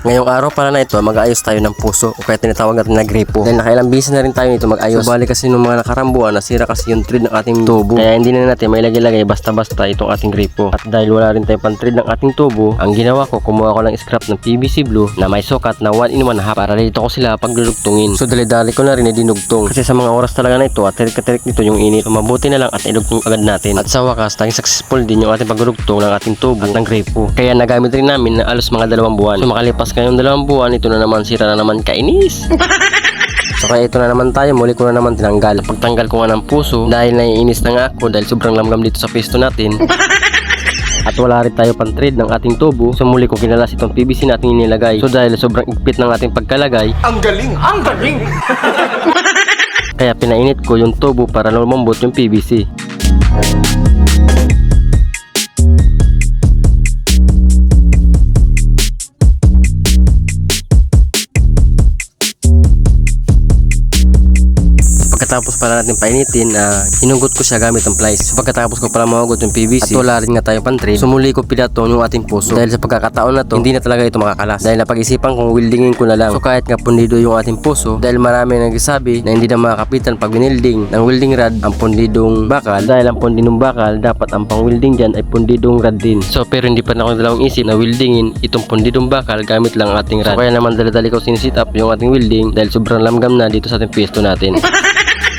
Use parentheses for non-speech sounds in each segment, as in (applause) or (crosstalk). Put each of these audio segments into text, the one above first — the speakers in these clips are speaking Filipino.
Ngayong araw pala na ito, mag-aayos tayo ng puso o kaya tinatawag natin na gripo. Dahil nakailang busy na rin tayo nito mag-ayos. So, bali kasi nung mga nakarambuan, nasira kasi yung thread ng ating tubo. Kaya hindi na natin may lagay-lagay basta-basta itong ating gripo. At dahil wala rin tayong pan-thread ng ating tubo, ang ginawa ko, kumuha ko ng scrap ng PVC blue na may sukat na 1 in 1 half para dito ko sila paglulugtungin. So dali-dali ko na rin dinugtong. Kasi sa mga oras talaga na ito at tirik-tirik nito yung init. So, mabuti na lang at ilugtong agad natin. At sa wakas, tanging successful din yung ating paglulugtong ng ating tubo at ng gripo. Kaya nagamit rin namin na alos mga dalawang buwan. So makalipas ngayong dalawang buwan, ito na naman sira na naman kainis. (laughs) So kaya ito na naman tayo, muli ko na naman tinanggal. Pagtanggal ko nga ng puso, dahil naiinis na nga ako dahil sobrang lamgam dito sa pisto natin. (laughs) At wala rin tayo pang thread ng ating tubo, so muli ko kinalas itong PVC natin inilagay. So dahil sobrang igpit ng ating pagkalagay, Ang galing! Ang galing! (laughs) kaya pinainit ko yung tubo para lumambot yung PVC. Pagkatapos pala natin painitin, ah, hinugot ko siya gamit ang plies. So pagkatapos ko pala mahugot yung PVC, at wala rin nga tayo pang thread, sumuli ko pinatong yung ating puso. Dahil sa pagkakataon na to, hindi na talaga ito makakalas. Dahil napag-isipan kong weldingin ko na lang. So kahit nga pundido yung ating puso, dahil marami nagsasabi na hindi na makakapitan pag winilding ng welding rod ang pundidong bakal. Dahil ang pundidong bakal, dapat ang pang welding dyan ay pundidong rod din. So pero hindi pa na ako dalawang isip na weldingin itong pundidong bakal gamit lang ang ating rod. So kaya naman dali-dali ko sinisit up yung ating welding dahil sobrang lamgam na dito sa ating pisto natin. (laughs)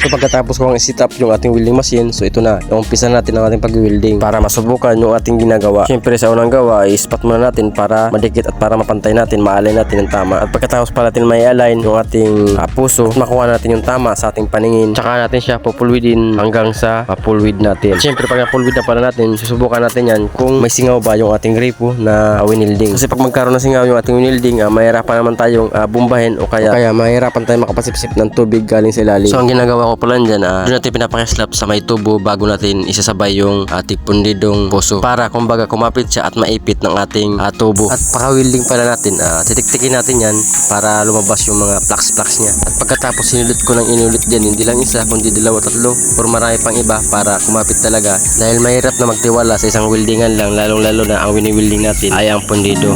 So pagkatapos ko ang set up yung ating welding machine, so ito na, umpisa natin ang ating pag-welding para masubukan yung ating ginagawa. Siyempre sa unang gawa, i-spot muna natin para madikit at para mapantay natin, ma-align natin yung tama. At pagkatapos pa natin may align yung ating ah, puso, makuha natin yung tama sa ating paningin. Tsaka natin siya pupulwidin hanggang sa mapulwid natin. Siyempre pag napulwid na pala natin, susubukan natin yan kung may singaw ba yung ating gripo na winilding. Kasi pag magkaroon ng singaw yung ating winilding, ah, mahirapan naman tayong ah, bumbahin o kaya, o kaya mahirapan tayong makapasipsip ng tubig galing sa ilalim. So ang ginagawa ko pala dyan, ah, doon natin pinapakislap sa may tubo bago natin isasabay yung ating pundidong puso para kumbaga kumapit siya at maipit ng ating ah, tubo. At paka-welding pala natin, ah, titiktikin natin yan para lumabas yung mga flux-flux niya. At pagkatapos sinulit ko ng inulit dyan, hindi lang isa kundi dalawa tatlo or marami pang iba para kumapit talaga dahil mahirap na magtiwala sa isang weldingan lang lalong lalo na ang wini-welding natin ay ang pundido.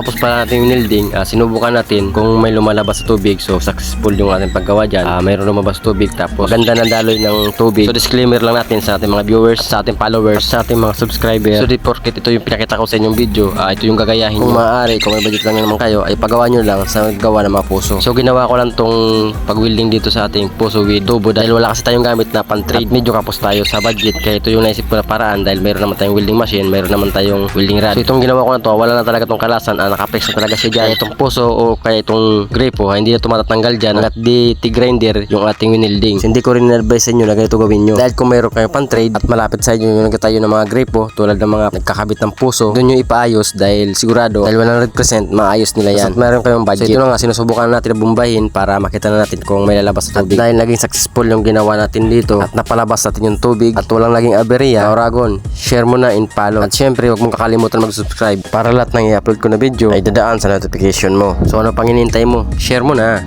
Pagkatapos pala natin yung welding, ah, sinubukan natin kung may lumalabas sa tubig. So successful yung ating paggawa dyan. Ah, mayroon lumabas tubig tapos ganda ng daloy ng tubig. So disclaimer lang natin sa ating mga viewers, sa ating followers, sa ating mga subscribers. So di porket ito yung pinakita ko sa inyong video, ah, ito yung gagayahin Kung maaari, kung may budget lang naman kayo, ay pagawa nyo lang sa gawa ng mga puso. So ginawa ko lang tong pag-welding dito sa ating puso with tubo dahil wala kasi tayong gamit na pan-trade. Medyo kapos tayo sa budget kaya ito yung naisip ko na paraan dahil mayroon naman tayong welding machine, mayroon naman tayong welding rod. So itong ginawa ko na to, wala na talaga tong kalasan, nakaprex na talaga siya dyan. Itong puso o kaya itong gripo, ah, hindi na ito matatanggal dyan hanggat di tigrinder yung ating winilding. So, hindi ko rin in-advise sa inyo na ganito gawin nyo. Dahil kung mayroon kayong pan-trade at malapit sa inyo yung nagkatayo ng mga gripo tulad ng mga nagkakabit ng puso, doon nyo ipaayos dahil sigurado dahil 100% maayos nila yan. At mayroon kayong budget. So ito na nga, sinusubukan na natin na bumbahin para makita na natin kung may lalabas sa tubig. At dahil naging successful yung ginawa natin dito at napalabas natin yung tubig at walang naging aberya, Oragon, share mo na in follow. At syempre, huwag mong kakalimutan mag-subscribe para lahat ng i-upload ko na video ay dadaan sa notification mo. So ano pang hinihintay mo? Share mo na.